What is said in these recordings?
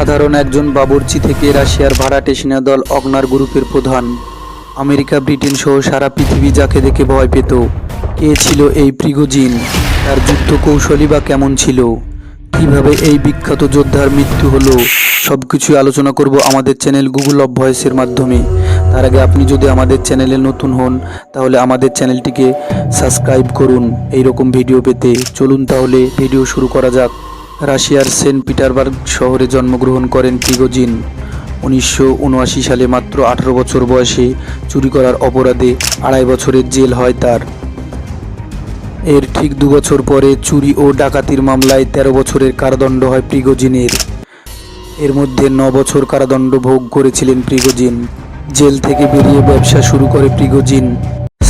সাধারণ একজন বাবুর্চি থেকে রাশিয়ার ভাড়াটে সেনাদল অগনার গ্রুপের প্রধান। আমেরিকা, ব্রিটেন সহ সারা পৃথিবী যাকে দেখে ভয় পেত, কে ছিল এই প্রিগোজিন, তার যুদ্ধ কৌশলী বা কেমন ছিল, কীভাবে এই বিখ্যাত যোদ্ধার মৃত্যু হলো সব কিছুই আলোচনা করব আমাদের চ্যানেল গুগল অফ ভয়েসের মাধ্যমে। তার আগে আপনি যদি আমাদের চ্যানেলে নতুন হন, তাহলে আমাদের চ্যানেলটিকে সাবস্ক্রাইব করুন। এই রকম ভিডিও পেতে চলুন তাহলে ভিডিও শুরু করা যাক। রাশিয়ার সেন্ট পিটারবার্গ শহরে জন্মগ্রহণ করেন প্রিগোজিন উনিশশো উনআশি সালে মাত্র আঠারো বছর বয়সে চুরি করার অপরাধে আড়াই বছরের জেল হয় তার। এর ঠিক দু বছর পরে চুরি ও ডাকাতির মামলায় ১৩ বছরের কারাদণ্ড হয় প্রিগোজিনের এর মধ্যে ন বছর কারাদণ্ড ভোগ করেছিলেন প্রিগোজিন জেল থেকে বেরিয়ে ব্যবসা শুরু করে প্রিগোজিন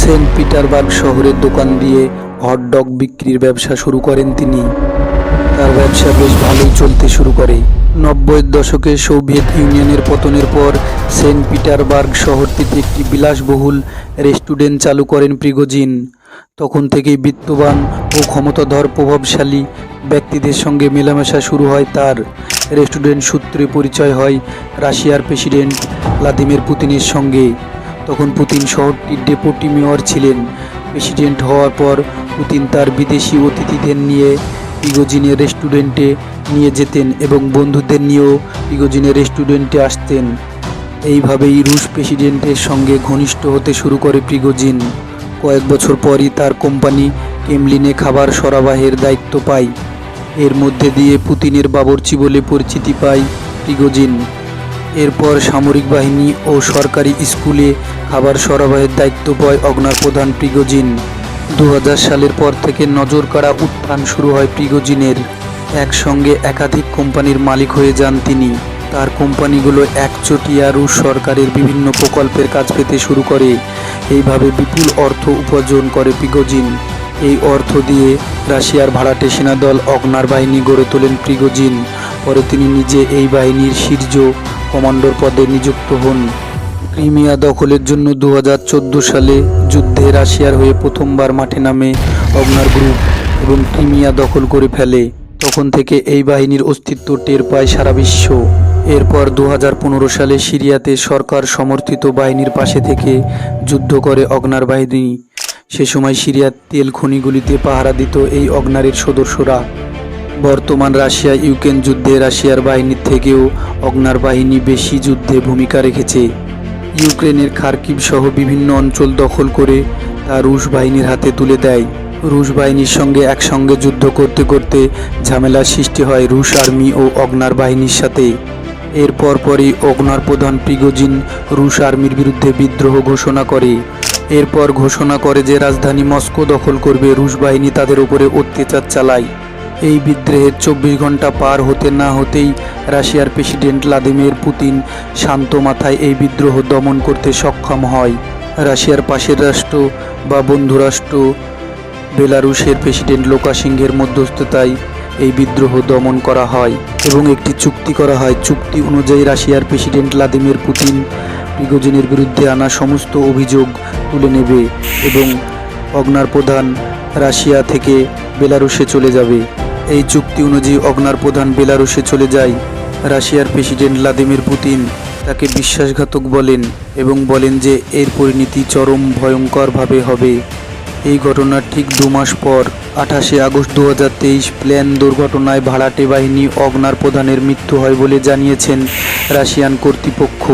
সেন্ট পিটারবার্গ শহরের দোকান দিয়ে হটডগ বিক্রির ব্যবসা শুরু করেন তিনি। তার ব্যবসা বেশ ভালোই চলতে শুরু করে। নব্বইয়ের দশকে সোভিয়েত ইউনিয়নের পতনের পর সেন্ট পিটারবার্গ শহরটিতে একটি বিলাসবহুল রেস্টুরেন্ট চালু করেন প্রিগোজিন। তখন থেকেই বিত্তবান ও ক্ষমতাধর প্রভাবশালী ব্যক্তিদের সঙ্গে মেলামেশা শুরু হয় তার। রেস্টুরেন্ট সূত্রে পরিচয় হয় রাশিয়ার প্রেসিডেন্ট ভ্লাদিমির পুতিনের সঙ্গে। তখন পুতিন শহরটির ডেপুটি মেয়র ছিলেন। প্রেসিডেন্ট হওয়ার পর পুতিন তার বিদেশি অতিথিদের নিয়ে পিগোজিনের রেস্টুরেন্টে নিয়ে যেতেন এবং বন্ধুদের নিয়েও পিগোজিনের রেস্টুরেন্টে আসতেন। এইভাবেই রুশ প্রেসিডেন্টের সঙ্গে ঘনিষ্ঠ হতে শুরু করে প্রিগোজিন কয়েক বছর পরই তার কোম্পানি কেমলিনে খাবার সরবরাহের দায়িত্ব পায়। এর মধ্যে দিয়ে পুতিনের বাবরচি বলে পরিচিতি পায় প্রিগোজিন এরপর সামরিক বাহিনী ও সরকারি স্কুলে খাবার সরবরাহের দায়িত্ব পায় অগ্নার প্রধান প্রিগোজিন দু হাজার সালের পর থেকে নজর কাড়া উত্থান শুরু হয় প্রিগোজিনের। একসঙ্গে একাধিক কোম্পানির মালিক হয়ে যান তিনি। তার কোম্পানিগুলো একচটিয়া রুশ সরকারের বিভিন্ন প্রকল্পের কাজ পেতে শুরু করে। এইভাবে বিপুল অর্থ উপার্জন করে প্রিগোজিন। এই অর্থ দিয়ে রাশিয়ার ভাড়াটে সেনাদল অগ্নার বাহিনী গড়ে তোলেন প্রিগোজিন। পরে তিনি নিজে এই বাহিনীর শীর্ষ কমান্ডর পদে নিযুক্ত হন। ক্রিমিয়া দখলের জন্য দু হাজার চোদ্দ সালে যুদ্ধে রাশিয়ার হয়ে প্রথমবার মাঠে নামে অগ্নার গ্রুপ এবং ক্রিমিয়া দখল করে ফেলে। তখন থেকে এই বাহিনীর অস্তিত্ব টের পায় সারা বিশ্ব। এরপর দু হাজার পনেরো সালে সিরিয়াতে সরকার সমর্থিত বাহিনীর পাশে থেকে যুদ্ধ করে অগ্নার বাহিনী। সে সময় সিরিয়ার তেল খনিগুলিতে পাহারা দিত এই অগ্নারের সদস্যরা। বর্তমান রাশিয়া ইউক্রেন যুদ্ধে রাশিয়ার বাহিনীর থেকেও অগ্নার বাহিনী বেশি যুদ্ধে ভূমিকা রেখেছে। ইউক্রেনের খার্কিভ সহ বিভিন্ন অঞ্চল দখল করে তা রুশ বাহিনীর হাতে তুলে দেয়। রুশ বাহিনীর সঙ্গে একসঙ্গে যুদ্ধ করতে করতে ঝামেলার সৃষ্টি হয় রুশ আর্মি ও অগ্নার বাহিনীর সাথে। এরপর পরই অগ্নার প্রধান প্রিগোজিন রুশ আর্মির বিরুদ্ধে বিদ্রোহ ঘোষণা করে। এরপর ঘোষণা করে যে রাজধানী মস্কো দখল করবে, রুশ বাহিনী তাদের উপরে অত্যাচার চালায়। এই বিদ্রোহের চব্বিশ ঘণ্টা পার হতে না হতেই রাশিয়ার প্রেসিডেন্ট ভ্লাদিমির পুতিন শান্ত মাথায় এই বিদ্রোহ দমন করতে সক্ষম হয়। রাশিয়ার পাশের রাষ্ট্র বা বন্ধুরাষ্ট্র বেলারুশের প্রেসিডেন্ট লোকাসিংহের মধ্যস্থতায় এই বিদ্রোহ দমন করা হয় এবং একটি চুক্তি করা হয়। চুক্তি অনুযায়ী রাশিয়ার প্রেসিডেন্ট ভ্লাদিমির পুতিন প্রিগোজিনের বিরুদ্ধে আনা সমস্ত অভিযোগ তুলে নেবে এবং অগ্নার প্রধান রাশিয়া থেকে বেলারুশে চলে যাবে। এই চুক্তি অনুযায়ী অগ্নার প্রধান বেলারুশে চলে যায়। রাশিয়ার প্রেসিডেন্ট ভ্লাদিমির পুতিন তাকে বিশ্বাসঘাতক বলেন এবং বলেন যে এর পরিণতি চরম ভয়ঙ্করভাবে হবে। এই ঘটনার ঠিক দু মাস পর, আঠাশে আগস্ট দু প্লেন দুর্ঘটনায় ভাড়াটে বাহিনী অগ্নার প্রধানের মৃত্যু হয় বলে জানিয়েছেন রাশিয়ান কর্তৃপক্ষ।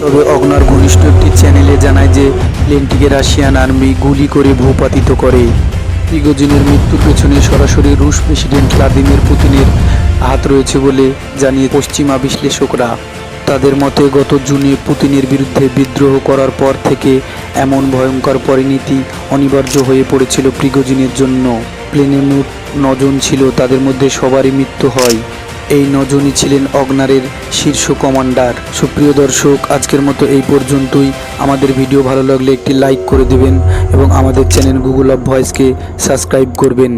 তবে অগ্নার ঘনিষ্ঠ একটি চ্যানেলে জানায় যে প্লেনটিকে রাশিয়ান আর্মি গুলি করে ভূপাতিত করে। প্রিগোজিনের মৃত্যুর পেছনে সরাসরি রুশ প্রেসিডেন্ট ভ্লাদিমির পুতিনের হাত রয়েছে বলে জানিয়ে পশ্চিমা বিশ্লেষকরা। তাদের মতে, গত জুনে পুতিনের বিরুদ্ধে বিদ্রোহ করার পর থেকে এমন ভয়ঙ্কর পরিণতি অনিবার্য হয়ে পড়েছিল প্রিগোজিনের জন্য। প্লেনে মোট নজন ছিল, তাদের মধ্যে সবারই মৃত্যু হয়। এই নজনই ছিলেন অগ্নারের শীর্ষ কমান্ডার। সুপ্রিয় দর্শক, আজকের মতো এই পর্যন্তই। আমাদের ভিডিও ভালো লাগলে একটি লাইক করে দেবেন এবং আমাদের চ্যানেল গুগল অফ ভয়েসকে সাবস্ক্রাইব করবেন।